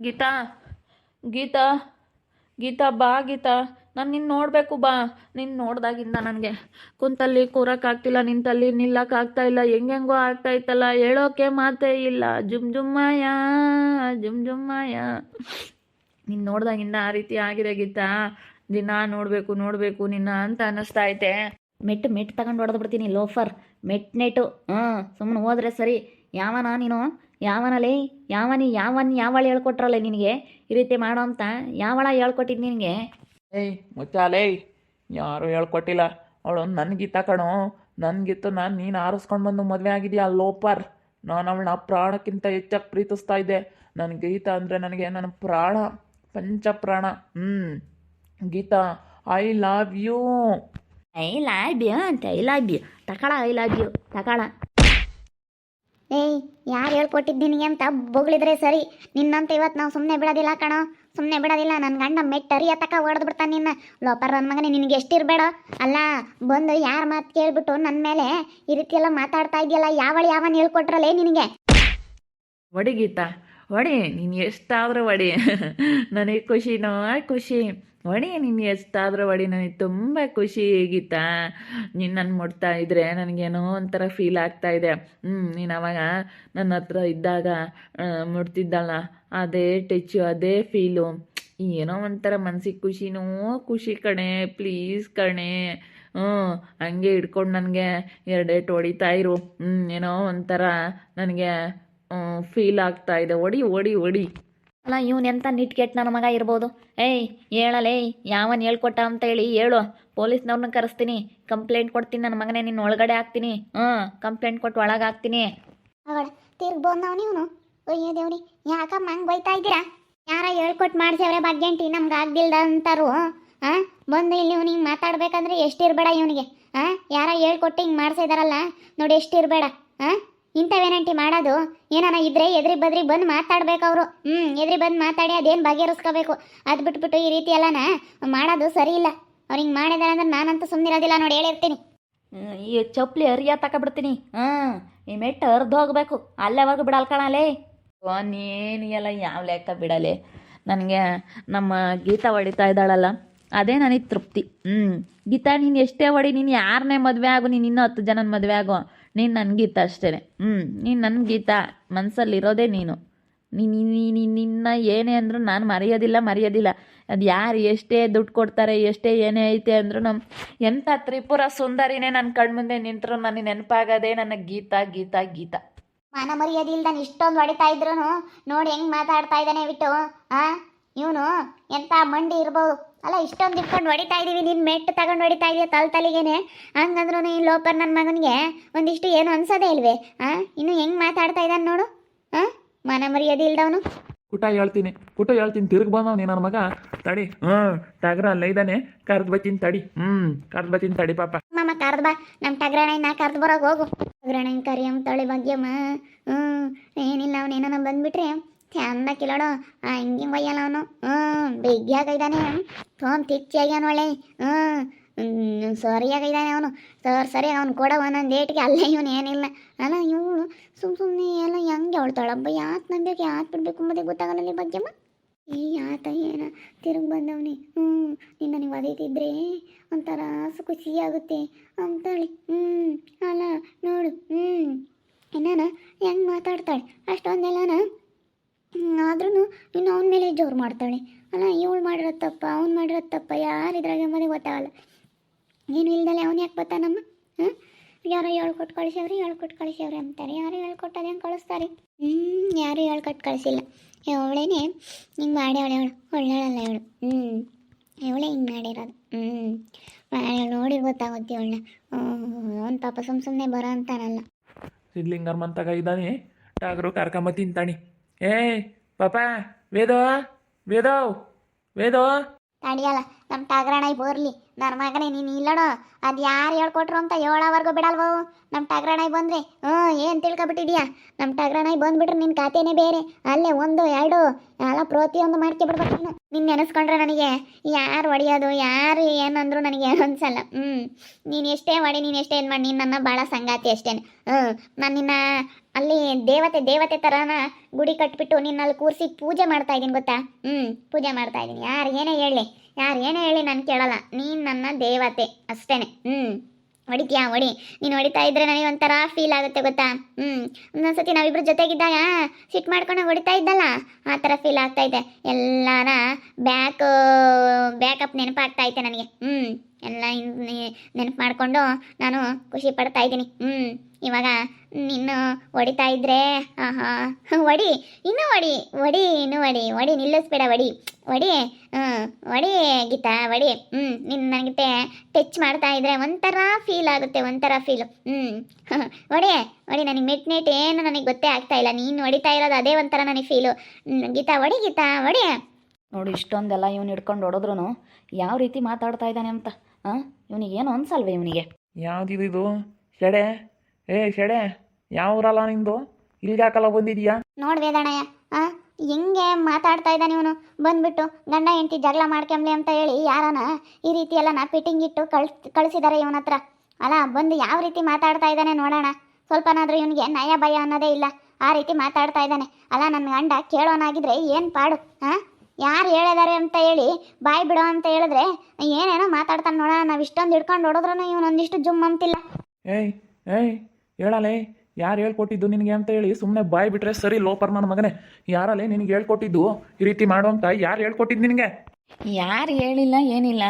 ಗೀತಾ ಗೀತಾ ಗೀತಾ ಬಾ ಗೀತಾ, ನಾನು ನಿನ್ನ ನೋಡಬೇಕು ಬಾ. ನಿನ್ನ ನೋಡ್ದಾಗಿಂದ ನನಗೆ. ಕುಂತಲ್ಲಿ ಕೂರಕ್ಕಾಗ್ತಿಲ್ಲ ನಿಂತಲ್ಲಿ ನಿಲ್ಲಕ್ಕಾಗ್ತಾ ಇಲ್ಲ, ಹೆಂಗೆಂಗೋ ಆಗ್ತಾ ಇತ್ತಲ್ಲ, ಹೇಳೋಕೆ ಮಾತೇ ಇಲ್ಲ. ಜುಮ್ ಜುಮ್ಮಾಯ ಜುಮ್ ಜುಮ್ಮಾಯ ನಿನ್ನ ನೋಡ್ದಾಗಿಂದ ಆ ರೀತಿ ಆಗಿದೆ ಗೀತಾ. ದಿನ ನೋಡಬೇಕು ನೋಡಬೇಕು, ನಿನ್ನ ಅಂತ ಅನ್ನಿಸ್ತಾ ಐತೆ. ಮೆಟ್ ಮೆಟ್ ತಗೊಂಡು ಹೊಡೆದು ಬಿಡ್ತೀನಿ, ಲೋಫರ್. ಮೆಟ್ ನೆಟ್ಟು ಹಾಂ ಸುಮ್ಮನೆ ಹೋದ್ರೆ ಸರಿ. ಯಾವನ ನೀನು? ಯಾವನಲೇ? ಯಾವನಿ ಯಾವನ್ ಯಾವಳ ಹೇಳ್ಕೊಟ್ರಲ್ಲ ನಿನಗೆ? ಈ ರೀತಿ ಮಾಡೋ ಅಂತ ಯಾವಳ ಹೇಳ್ಕೊಟ್ಟಿದ್ದು ನಿನಗೆ? ಏಯ್ ಮುಚ್ಚಾಲೇ ಯಾರು ಹೇಳ್ಕೊಟ್ಟಿಲ್ಲ. ಅವಳು ನನಗಿತ್ತ ಗೀತ ಕಣೋ. ನನಗಿತ್ತು ಗೀತು ನಾನು ನೀನು ಆರಿಸ್ಕೊಂಡು ಬಂದು ಮದುವೆ ಆಗಿದೆಯಾ ಲೋಪರ್? ನಾನು ಅವಳನ್ನ ಪ್ರಾಣಕ್ಕಿಂತ ಹೆಚ್ಚಾಗಿ ಪ್ರೀತಿಸ್ತಾ ಇದ್ದೆ. ನನ್ನ ಗೀತ ಅಂದರೆ ನನಗೆ ನನ್ನ ಪ್ರಾಣ ಪಂಚ ಪ್ರಾಣ ಹ್ಞೂ Geetha I love you. I love you ಅಂತ ಐ ಲವ್ ಯು. ತಕಳ ಐ ಲವ್ ಯು. ತಕಳ. ಏಯ್, ಯಾರು ಹೇಳ್ಕೊಟ್ಟಿದ್ದು ನಿನಗೆ ಅಂತ ಬೊಗಳಿದ್ರೆ ಸರಿ. ನಿನ್ನಂತ ಇವತ್ತು ನಾವು ಸುಮ್ಮನೆ ಬಿಡೋದಿಲ್ಲ ಕಣೋ. ಸುಮ್ಮನೆ ಬಿಡೋದಿಲ್ಲ ನನ್ನ ಗಂಡ ಮೆಟ್ಟರಿ ತಕ ಹೊಡೆದು ಬಿಡ್ತಾನೆ ನಿನ್ನ. ಲೋಪರ್ ನನ್ನ ಮಗನೇ, ನಿನಗೆ ಎಷ್ಟಿರಬೇಡ. ಅಲ್ಲ, ಬಂದು ಯಾರ ಮಾತು ಕೇಳ್ಬಿಟ್ಟು ನನ್ನ ಮೇಲೆ ಈ ರೀತಿ ಎಲ್ಲ ಮಾತಾಡ್ತಾ ಇದೆಯಲ್ಲ, ಯಾವಳು ಯಾವನ್ ಹೇಳ್ಕೊಟ್ರಲ್ಲೇ ನಿನಗೆ? ಹೊಡಿ ಹೊಡಿ ನೀನು ಎಷ್ಟಾದರೂ ಒಡೆ ನನಗೆ ಖುಷಿನೋ ಖುಷಿ. ಒಡೆ ನೀನು ಎಷ್ಟಾದರೂ ಹೊಡಿ ನನಗೆ ತುಂಬ ಖುಷಿ ಗೀತಾ. ನೀನು ನನ್ನ ಮುಟ್ತಾ ನನಗೇನೋ ಒಂಥರ ಫೀಲ್ ಆಗ್ತಾ ಇದೆ. ಹ್ಞೂ ನೀನು ಅವಾಗ ನನ್ನ ಹತ್ರ ಇದ್ದಾಗ ಮುಟ್ತಿದ್ದಲ್ಲ, ಅದೇ ಟಚ್ಚು ಅದೇ ಫೀಲು ಏನೋ ಒಂಥರ ಮನ್ಸಿಗೆ ಖುಷಿನೋ ಖುಷಿ ಕಣೆ ಪ್ಲೀಸ್ ಕಣೆ. ಹ್ಞೂ ಹಂಗೆ ಹಿಡ್ಕೊಂಡು ನನಗೆ ಎರಡೇಟು ಹೊಡಿತಾ ಇರು. ಹ್ಞೂ ಏನೋ ಒಂಥರ ನನಗೆ ಫೀಲ್ ಆಗ್ತಾ ಇದೆ. ಒಡಿ ಒಡಿ ಒಡಿ. ಅಲ್ಲ ಇವನ್ ಎಂತ ನಿಟ್ಕೆಟ್ ನನ್ನ ಮಗ ಇರ್ಬೋದು? ಏಯ್ ಹೇಳಲೇ ಯಾವನ್ ಹೇಳ್ಕೊಟ್ಟ ಅಂತ ಹೇಳಿ ಹೇಳು. ಪೊಲೀಸ್ನವ್ರನ್ನ ಕರೆಸ್ತೀನಿ. ಕಂಪ್ಲೇಂಟ್ ಕೊಡ್ತೀನಿ ನನ್ನ ಮಗನೇ ನಿನ್ನ ಒಳಗಡೆ ಹಾಕ್ತೀನಿ. ಹ್ಞೂ ಕಂಪ್ಲೇಂಟ್ ಕೊಟ್ಟು ಒಳಗೆ ಹಾಕ್ತೀನಿ. ತಿರ್ಗಿ ಬಂದವ್ ನೀವು ಅಯ್ಯೋ ದೇವ್ರಿ ಯಾಕಮ್ಮ ಹಂಗೆ ಬೈತಾ ಇದ್ದೀರಾ? ಯಾರ ಹೇಳ್ಕೊಟ್ಟು ಮಾಡ್ಸವ್ರೆ ಭಾಗ್ಯಂಟಿ ನಮ್ಗೆ ಆಗ್ದಿಲ್ದ ಅಂತಾರು? ಹಾಂ ಬಂದು ಇಲ್ಲಿ ಇವ್ನಿಗೆ ಮಾತಾಡ್ಬೇಕಂದ್ರೆ ಎಷ್ಟಿರ್ಬೇಡ ಇವನಿಗೆ. ಹಾಂ ಯಾರ ಹೇಳ್ಕೊಟ್ಟು ಹಿಂಗೆ ಮಾಡ್ಸಿದಾರಲ್ಲ ನೋಡಿ ಎಷ್ಟಿರ್ಬೇಡ ಹಾಂ ಇಂಥವೇನಂಟಿ ಮಾಡೋದು? ಏನಾನ ಇದ್ರೆ ಎದ್ರಿ ಬದ್ರಿ ಬಂದು ಮಾತಾಡ್ಬೇಕು ಅವರು. ಹ್ಞೂ ಎದ್ರಿ ಬಂದು ಮಾತಾಡಿ ಅದೇನು ಬಗೆಹರಿಸ್ಕೋಬೇಕು. ಅದು ಬಿಟ್ಬಿಟ್ಟು ಈ ರೀತಿ ಎಲ್ಲನ ಮಾಡೋದು ಸರಿ ಇಲ್ಲ. ಅವ್ರು ಹಿಂಗೆ ಮಾಡಿದಾರೆ ಅಂದ್ರೆ ನಾನಂತೂ ಸುಮ್ಮನಿರೋದಿಲ್ಲ ನೋಡಿ, ಹೇಳಿರ್ತೀನಿ. ಈ ಚಪ್ಪಲಿ ಅರಿಯ ತಗೊಬಿಡ್ತೀನಿ ಹಾಂ ಈ ಮೆಟ್ಟು ಅರ್ದು ಹೋಗ್ಬೇಕು. ಅಲ್ಲೇವರೆಗೂ ಬಿಡಲ್ ಕಣಲೇ ನೀನು ಎಲ್ಲ ಯಾವ ಲೆಕ್ಕ ಬಿಡಲೆ? ನನಗೆ ನಮ್ಮ ಗೀತಾ ಹೊಡಿತಾ ಇದ್ದಾಳಲ್ಲ, ಅದೇ ನನಗೆ ತೃಪ್ತಿ. ಹ್ಞೂ ಗೀತಾ, ನೀನು ಎಷ್ಟೇ ಹೊಡಿ, ನೀನು ಯಾರನ್ನೇ ಮದುವೆ ಆಗು, ನೀನು ಇನ್ನೂ ಹತ್ತು ಜನನ ಮದುವೆ ಆಗು. ನೀನು ನನ್ನ ಗೀತಾ ಅಷ್ಟೇ ಹ್ಞೂ ನೀನು ನನ್ನ ಗೀತಾ ಮನಸ್ಸಲ್ಲಿರೋದೇ ನೀನು. ನೀನು ನೀನು ನಿನ್ನ ಏನೇ ಅಂದರೂ ನಾನು ಮರೆಯೋದಿಲ್ಲ ಮರೆಯೋದಿಲ್ಲ. ಅದು ಯಾರು ಎಷ್ಟೇ ದುಡ್ಡು ಕೊಡ್ತಾರೆ ಎಷ್ಟೇ ಏನೇ ಐತೆ ಅಂದರೂ ನಮ್ಮ ಎಂಥ ತ್ರಿಪುರ ಸುಂದರಿನೇ ನನ್ನ ಕಣ್ಮುಂದೆ ನಿಂತರು ನನಗೆ ನೆನಪಾಗದೆ ನನ್ನ ಗೀತಾ ಗೀತಾ ಗೀತಾ. ಮಾನ ಮರ್ಯಾದೆ ನಾನು ಇಷ್ಟೊಂದು ಹೊಡಿತಾ ಇದ್ರು ನೋಡಿ ಹೆಂಗ್ ಮಾತಾಡ್ತಾ ಇದ್ದಾನೆ ಬಿಟ್ಟು ಆ? ಇವನು ಎಂತ ಮಂಡಿ ಇರ್ಬೋದು ಅಲ್ಲ ಇಷ್ಟೊಂದು ಇಟ್ಕೊಂಡು ಹೊಡಿತಾ ಇದ್ದೀವಿ ನಿನ್ ಮೆಟ್ಟು ತಗೊಂಡು ಹೊಡಿತಾ ಇದೆಯಾ ತಲೆ ತಲೆಗೇನೆ? ಹಂಗಂದ್ರು ಈ ಲೋಪರ್ ನನ್ನ ಮಗನಿಗೆ ಒಂದಿಷ್ಟು ಏನು ಅನ್ಸೋದೇ ಇಲ್ವೇ? ಆ? ಇನ್ನು ಹೆಂಗ್ ಮಾತಾಡ್ತಾ ಇದ್ದಾನೆ ನೋಡು. ಆ? ಮನ ಮರ್ಯಾದೆ ಇಲ್ದವನು. ಕುಟ ಹೇಳ್ತೀನಿ ಕುಟ ಹೇಳ್ತೀನಿ ತಿರುಗಿ ಬಂದವ್ ನನ್ನ ಮಗ. ತಡಿ. ಹ್ಮ್ ಟಗ್ರ ಅಲ್ಲ ಇದ್ದಾನೆ ಕರ್ದ್ ಬತ್ತೀನಿ ತಡಿ. ಹ್ಮ್ ಕರ್ದ್ ಬತ್ತೀನಿ ತಡಿ ಪಾಪ. ಮಾಮ ಕರ್ದ್ ಬಾ. ನಮ್ಮ ಟಗ್ರಣ ನಾ ಕರ್ದು ಬರೋಗ ಹೋಗು. ಟಗ್ರಣ ಕರಿಯಮ್ಮ ತಳಿ ಭಾಗ್ಯಮ್ಮ. ಹ್ಮ್ ಏನಿಲ್ಲ ಅವನು ಏನಾನ ಬಂದ್ಬಿಟ್ರೆ ಚಂದ ಕಿಲೋಡು ಹಿಂಗೆ ಒಯ್ಯಲ್ಲ ಅವನು. ಹ್ಞೂ ಬಿಗ್ಗಿಯಾಗಿದ್ದಾನೆ ತಿಚ್ಚಿ ಆಗ್ಯಾನ ಒಳ್ಳೆ. ಹ್ಞೂ ಸರಿಯಾಗೈದಾನೆ ಅವನು. ಸರ್, ಸರಿ, ಅವ್ನು ಕೊಡ ಒಂದೊಂದು ಏಟಿಗೆ ಅಲ್ಲೇ ಇವನು ಏನಿಲ್ಲ. ಅಲ್ಲ, ಇವಳು ಸುಮ್ ಸುಮ್ಮನೆ ಎಲ್ಲ ಹೆಂಗೆ ಅವಳ್ತಾಳಬ್ಬ ಯಾತ್ ನಂಬೇಕು, ಯಾತ್ ಬಿಡ್ಬೇಕು ಮತ್ತೆ ಗೊತ್ತಾಗಲ್ಲ ಭಾಗ್ಯಮ್ಮ ಈ ಆತ ಏನ ತಿರುಗಿ ಬಂದವನಿ. ಹ್ಞೂ, ನಿನ್ನ ನೀವು ಒದೀತಿದ್ರೆ ಒಂಥರ ಸು ಖುಷಿ ಆಗುತ್ತೆ ಅಂತೇಳಿ. ಹ್ಞೂ, ಅಲ್ಲ, ನೋಡು. ಹ್ಞೂ, ಏನಾನ ಹೆಂಗೆ ಮಾತಾಡ್ತಾಳೆ? ಅಷ್ಟೊಂದೆಲ್ಲನ ಆದ್ರೂ ಇನ್ನು ಅವನ ಮೇಲೆ ಜೋರು ಮಾಡ್ತಾಳೆ. ಅಲ್ಲ, ಇವಳು ಮಾಡಿರೋ ತಪ್ಪ, ಅವ್ನು ಮಾಡಿರೋ ತಪ್ಪ, ಯಾರು ಇದ್ರಾಗ ಎಂಬುದೇ ಗೊತ್ತಾಗಲ್ಲ. ಏನು ಇಲ್ದಲೆ ಅವನು ಯಾಕೆ ಬರ್ತಾನಮ್ಮ? ಹಾಂ? ಯಾರೋ ಹೇಳ್ಕೊಟ್ಟು ಕಳಿಸ್ಯವ್ರಿ ಹೇಳ್ಕೊಟ್ಟು ಕಳಿಸ್ಯವ್ರಿ ಅಂತಾರೆ. ಯಾರು ಹೇಳ್ಕೊಟ್ಟು ಅದೇನು ಕಳಿಸ್ತಾರೆ? ಹ್ಞೂ ಯಾರು ಹೇಳ್ಕೊಟ್ಟು ಕಳಿಸಿಲ್ಲ. ಅವಳೇನೆ ಹಿಂಗೆ ಮಾಡ್ಯಾವಳೆ ಅವಳು. ಒಳ್ಳೆಯವಳಲ್ಲ ಇವಳು. ಹ್ಞೂ ಅವಳೇ ಹಿಂಗೆ ಮಾಡಿರೋದು. ಹ್ಞೂ ಮಾಡಿ ನೋಡಿ ಗೊತ್ತಾಗುತ್ತೆ ಅವಳನ್ನ ಅವ್ನು ಪಾಪ ಸುಮ್ಮ ಸುಮ್ಮನೆ ಬರೋ ಅಂತಾನಲ್ಲ. ಸಿದ್ಲಿಂಗರ್ ಮಂತಾಗ ಇದ್ದಾನೆ. ಟಾಗರು ಕರ್ಕೊಂಬ ತಣಿ ಏಯ್ ಪಾಪ ವೇದೋ ವೇದೋ ವೇದೋ ತಡಿಯಲ್ಲ ನಮ್ಮ ಟಾಗ್ರಾಣ ಬರಲಿ. ನನ್ನ ಮಗನೇ, ನೀನು ಇಲ್ಲಡೋ? ಅದು ಯಾರು ಹೇಳ್ಕೊಟ್ರು ಅಂತ ಏಳವರೆಗೂ ಬಿಡಲ್ವೋ? ನಮ್ಮ ಟಗ್ರಣಾಯಿ ಬಂದ್ರೆ. ಹ್ಞೂ, ಏನು ತಿಳ್ಕೊಬಿಟ್ಟಿದ್ಯಾ? ನಮ್ಮ ಟಗ್ರಣಾಯಿ ಬಂದ್ಬಿಟ್ರೆ ನಿನ್ನ ಖಾತೆನೇ ಬೇರೆ. ಅಲ್ಲೇ ಒಂದು, ಎರಡು ಎಲ್ಲ ಪ್ರತಿಯೊಂದು ಮಾಡ್ಕೊಬಿಡ್ಬೇಕು ನೀನು. ನಿನ್ನ ನೆನೆಸ್ಕೊಂಡ್ರೆ ನನಗೆ. ಯಾರು ಹೊಡೆಯೋದು, ಯಾರು ಏನಂದ್ರು ನನಗೆ ಅನ್ಸಲ್ಲ. ಹ್ಞೂ. ನೀನು ಎಷ್ಟೇ ಹೊಡಿ ನೀನು ಎಷ್ಟೇ ಏನು ಮಾಡಿ, ನೀನು ನನ್ನ ಭಾಳ ಸಂಗಾತಿ ಅಷ್ಟೇ ಹ್ಞೂ. ನಾನು ನಿನ್ನ ಅಲ್ಲಿ ದೇವತೆ ದೇವತೆ ಥರನ ಗುಡಿ ಕಟ್ಬಿಟ್ಟು ನಿನ್ನಲ್ಲಿ ಕೂರಿಸಿ ಪೂಜೆ ಮಾಡ್ತಾ ಇದ್ದೀನಿ ಗೊತ್ತಾ? ಹ್ಞೂ, ಪೂಜೆ ಮಾಡ್ತಾ ಇದ್ದೀನಿ ಯಾರು ಏನೇ ಹೇಳಿ ಯಾರು ಏನೇ ಹೇಳಿ ನಾನು ಕೇಳಲ್ಲ. ನೀನು ನನ್ನ ದೇವತೆ ಅಷ್ಟೇನೆ. ಹ್ಞೂ ಹೊಡಿತೀಯಾ? ಹೊಡಿ. ನೀನು ಹೊಡಿತಾ ಇದ್ರೆ ನನಗೆ ಒಂಥರ ಫೀಲ್ ಆಗುತ್ತೆ ಗೊತ್ತಾ? ಹ್ಞೂ ಒಂದೊಂದ್ಸತಿ ನಾವಿಬ್ರು ಜೊತೆಗಿದ್ದಾಗ ಸಿಟ್ ಮಾಡ್ಕೊಂಡು ಹೊಡಿತಾ ಇದ್ದಲ್ಲ, ಆ ಥರ ಫೀಲ್ ಆಗ್ತಾ ಇದೆ. ಎಲ್ಲಾರ ಬ್ಯಾಕ್ ಬ್ಯಾಕಪ್ ನೆನಪಾಗ್ತಾ ಐತೆ ನನಗೆ. ಹ್ಞೂ ಎಲ್ಲ ನೆನಪು ಮಾಡಿಕೊಂಡು ನಾನು ಖುಷಿ ಪಡ್ತಾ ಇದ್ದೀನಿ. ಹ್ಞೂ ಇವಾಗ ನಿನ್ನ ಹೊಡಿತಾ ಇದ್ರೆ, ಆಹಾ ಒಡಿ ಇನ್ನೂ ಹೊಡಿ ಹೊಡಿ, ಇನ್ನೂ ಒಡಿ ಹೊಡಿ, ನಿಲ್ಲಿಸ್ಬೇಡ, ಹೊಡಿ ಹೊಡಿ ಹ್ಞೂ ಹೊಡಿ ಗೀತಾ, ಹೊಡಿ. ಹ್ಞೂ ನಿನ್ನ ನನಗೆ ಟಚ್ ಮಾಡ್ತಾ ಇದ್ರೆ ಒಂಥರ ಫೀಲ್ ಆಗುತ್ತೆ, ಒಂಥರ ಫೀಲು ಹ್ಞೂ ಹೊಡಿ ಒಡಿ ನನಗೆ ಮೆಟ್ ನೆಟ್ ಏನು ನನಗೆ ಗೊತ್ತೇ ಆಗ್ತಾ ಇಲ್ಲ. ನೀನು ಹೊಡಿತಾ ಇರೋದು ಅದೇ ಒಂಥರ ನನಗೆ ಫೀಲು ಗೀತಾ, ಹೊಡಿ ಗೀತಾ, ಹೊಡಿ. ನೋಡಿ, ಇಷ್ಟೊಂದೆಲ್ಲ ಇವ್ನು ಹಿಡ್ಕೊಂಡು ಹೊಡೆದ್ರು ಯಾವ ರೀತಿ ಮಾತಾಡ್ತಾ ಇದ್ದಾನೆ ಅಂತ. ಹಾಂ ಇವನಿಗೆ ಏನು ಅನ್ಸಲ್ವ ಇವನಿಗೆ? ಯಾವ್ದಿದು ಇದು? ಶೆಡೆ? ಏ ಶೆಡೆ ಯಾವ ಊರಲ್ಲ ನಿಂದು? ಇಲ್ಗ್ಯಾಕಲ್ಲ ಬಂದಿದ್ಯಾ ನೋಡ್ ವೇದಣ್ಣಯ್ಯ ಆ? ಹೆಂಗೆ ಮಾತಾಡ್ತಾ ಇದ್ದಾನೆ ಇವನು? ಬಂದ್ಬಿಟ್ಟು ಗಂಡ ಹೆಂಡತಿ ಜಗಳ ಮಾಡ್ಕೊಂಬ್ಲಿ ಅಂತ ಹೇಳಿ ಯಾರನ ಈ ರೀತಿ ಎಲ್ಲ ನಾ ಫಿಟ್ಟಿಂಗ್ ಇಟ್ಟು ಕಳ್ಸ್ ಕಳಿಸಿದ್ದಾರೆ ಇವನ ಹತ್ರ. ಅಲ್ಲ ಬಂದು ಯಾವ ರೀತಿ ಮಾತಾಡ್ತಾ ಇದ್ದಾನೆ ನೋಡೋಣ. ಸ್ವಲ್ಪನಾದ್ರೂ ಇವನಿಗೆ ನಯ ಭಯ ಅನ್ನೋದೇ ಇಲ್ಲ. ಆ ರೀತಿ ಮಾತಾಡ್ತಾ ಇದ್ದಾನೆ. ಅಲ್ಲ ನನ್ನ ಗಂಡ ಕೇಳೋನಾಗಿದ್ರೆ ಏನು ಪಾಡು ಹಾಂ ಯಾರು ಹೇಳಿದಾರೆ ಅಂತ ಹೇಳಿ ಬಾಯ್ ಬಿಡೋ ಅಂತ ಹೇಳಿದ್ರೆ ಏನೇನೋ ಮಾತಾಡ್ತಾನೆ ನೋಡ ನಾವು ಇಷ್ಟೊಂದು ಹಿಡ್ಕೊಂಡು ಹೊಡೋದ್ರೂ ಇವನೊಂದಿಷ್ಟು ಜುಮ್ ಅಂತಿಲ್ಲ. ಏಯ್ ಏಯ್ ಹೇಳಲೇ ಯಾರು ಹೇಳ್ಕೊಟ್ಟಿದ್ದು ನಿನಗೆ ಅಂತ ಹೇಳಿ ಸುಮ್ಮನೆ ಬಾಯ್ ಬಿಟ್ರೆ ಸರಿ ಲೋಪರ್ ನನ್ನ ಮಗನೇ. ಯಾರಲ್ಲೇ ನಿನಗೆ ಹೇಳ್ಕೊಟ್ಟಿದ್ದು ಈ ರೀತಿ ಮಾಡು ಅಂತ ಯಾರು ಹೇಳ್ಕೊಟ್ಟಿದ್ದು ನಿನಗೆ? ಯಾರು ಹೇಳಿಲ್ಲ ಏನಿಲ್ಲ.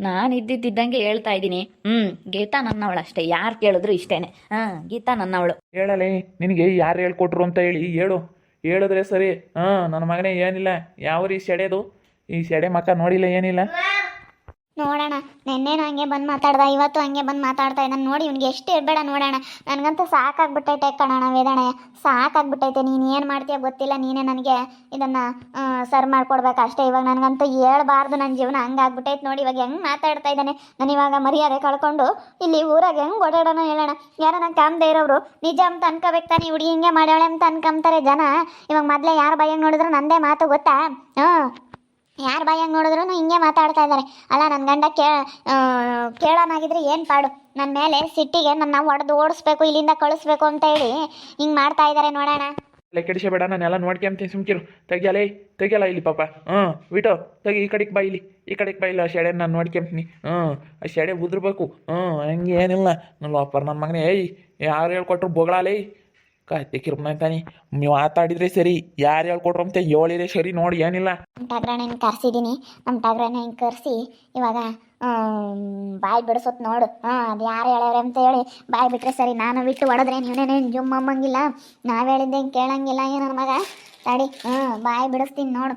ನಾನು ಇದ್ದಿದ್ದಂಗೆ ಹೇಳ್ತಾ ಇದ್ದೀನಿ. ಹ್ಞೂ ಗೀತಾ ನನ್ನವಳು ಅಷ್ಟೇ. ಯಾರು ಕೇಳಿದ್ರು ಇಷ್ಟೇನೆ. ಹಾಂ ಗೀತಾ ನನ್ನವಳು. ಹೇಳಲೇ ನಿನಗೆ ಯಾರು ಹೇಳ್ಕೊಟ್ರು ಅಂತ ಹೇಳಿ ಹೇಳು. ಹೇಳಿದ್ರೆ ಸರಿ ಹಾ ನನ್ನ ಮಗನೇ ಏನಿಲ್ಲ ಯಾವ ರೀ ಸೆಡೆದು ಈ ಸೆಡೆ ಮಕ್ಕ ನೋಡಿಲ್ಲ ಏನಿಲ್ಲ? ನೋಡೋಣ, ನಿನ್ನೇನು ಹಂಗೆ ಬಂದು ಮಾತಾಡ್ದ, ಇವತ್ತು ಹಂಗೆ ಬಂದು ಮಾತಾಡ್ತಾ ಇದ್ದಾನೆ ನೋಡಿ ಇವ್ನಿಗೆ ಎಷ್ಟು ಇರಬೇಡ ನೋಡೋಣ. ನನಗಂತೂ ಸಾಕಾಗ್ಬಿಟ್ಟೈತೆ ಕಣೋಣ ವೇದಣೆ. ಸಾಕಾಗ್ಬಿಟ್ಟೈತೆ, ನೀನು ಏನು ಮಾಡ್ತೀಯ ಗೊತ್ತಿಲ್ಲ, ನೀನೇ ನನಗೆ ಇದನ್ನು ಸರ್ ಮಾಡ್ಕೊಡ್ಬೇಕು ಅಷ್ಟೇ. ಇವಾಗ ನನಗಂತೂ ಹೇಳ್ಬಾರ್ದು ನನ್ನ ಜೀವನ ಹಂಗಾಗ್ಬಿಟ್ಟೈತೆ ನೋಡಿ ಇವಾಗ ಹೆಂಗೆ ಮಾತಾಡ್ತಾ ಇದ್ದಾನೆ. ನಾನು ಇವಾಗ ಮರ್ಯಾದೆ ಕಳ್ಕೊಂಡು ಇಲ್ಲಿ ಊರಾಗ ಹೆಂಗೆ ಓಡಾಡೋಣ ಹೇಳೋಣ. ಯಾರೋ ನಂಗೆ ಕಾಮ್ದೇ ಇರೋರು ನಿಜ ಅಂತ ಅನ್ಕೋಬೇಕು ತಾನೆ ಹುಡುಗಿ ಹಿಂಗೆ ಮಾಡ್ಯಾಳೆ ಅಂತ ಅನ್ಕೊಂತಾರೆ ಜನ. ಇವಾಗ ಮೊದಲೇ ಯಾರು ಬಾಯಾಗ ನೋಡಿದ್ರು ನಂದೇ ಮಾತು ಗೊತ್ತಾ? ಹಾಂ ಯಾರ ಬಾಯಂಗೆ ನೋಡಿದ್ರು ಹಿಂಗೆ ಮಾತಾಡ್ತಾ ಇದ್ದಾರೆ. ಅಲ್ಲ ನನ್ನ ಗಂಡ ಕೇ ಕೇಳೋನಾಗಿದ್ರೆ ಏನು ಪಾಡು? ನನ್ನ ಮೇಲೆ ಸಿಟ್ಟಿಗೆ ನನ್ನ ಹೊಡೆದು ಓಡಿಸ್ಬೇಕು, ಇಲ್ಲಿಂದ ಕಳಿಸ್ಬೇಕು ಅಂತ ಹೇಳಿ ಹಿಂಗೆ ಮಾಡ್ತಾ ಇದ್ದಾರೆ ನೋಡೋಣ. ಅಲ್ಲೇ ಕೆಡಿಸಬೇಡ, ನಾನೆಲ್ಲ ನೋಡ್ಕೊಂತೀನಿ ಸುಮ್ಕಿರು. ತೆಗಿಯಲೇ ತೆಗಿಯಲ್ಲ ಇಲ್ಲಿ ಪಾಪ. ಹಾಂ ಬಿಟ್ಟು ತೆಗಿ ಈ ಕಡೆಗೆ ಬಾ ಇಲ್ಲಿ, ಈ ಕಡೆಗೆ ಬಾ ಇಲ್ಲ, ಆ ಶೆಡೆ ನಾನು ನೋಡ್ಕೊಂತೀನಿ ಹ್ಞೂ, ಆ ಶೆಡೆ ಉದ್ರಬೇಕು. ಹ್ಞೂ ಹಂಗೆ ಏನಿಲ್ಲ ನನ್ನ ಲೋಪರ್ ನನ್ನ ಮಗನೇ, ಏಯ್, ಯಾರು ಹೇಳ್ಕೊಟ್ರು ಬೊಗಳಾಲೇ. ಕಾಯ್ತಿ ಕಿರ್ಮಂತಾನೆ ನೀವು ಮಾತಾಡಿದ್ರೆ ಸರಿ, ಯಾರು ಅಂತ ಹೇಳಿದ್ರೆ ಸರಿ ನೋಡಿ, ಏನಿಲ್ಲ. ನಮ್ಮ ಟಗ್ರಣ್ಣ ಹಿಂಗೆ ನಮ್ಮ ಟಗ್ರಣ್ಣ ಹಿಂಗೆ ಕರ್ಸಿ, ಇವಾಗ ಬಾಯಿ ಬಿಡಿಸೋತ್ ನೋಡು. ಹಾಂ ಅದು ಯಾರು ಹೇಳ್ಯಾವ್ರೆ ಅಂತ ಹೇಳಿ ಬಾಯಿ ಬಿಟ್ರೆ ಸರಿ. ನಾನು ಬಿಟ್ಟು ಹೊಡೆದ್ರೆ ನೀವೇನೇನು ಜುಮ್ ಅಮ್ಮಂಗಿಲ್ಲ ನಾವು ಹೇಳಿದ್ದೆ ಕೇಳಂಗಿಲ್ಲ ಏನ ನನ್ನ ಮಗ? ತಡಿ ಹ್ಮ್ ಬಾಯಿ ಬಿಡಿಸ್ತೀನಿ ನೋಡು.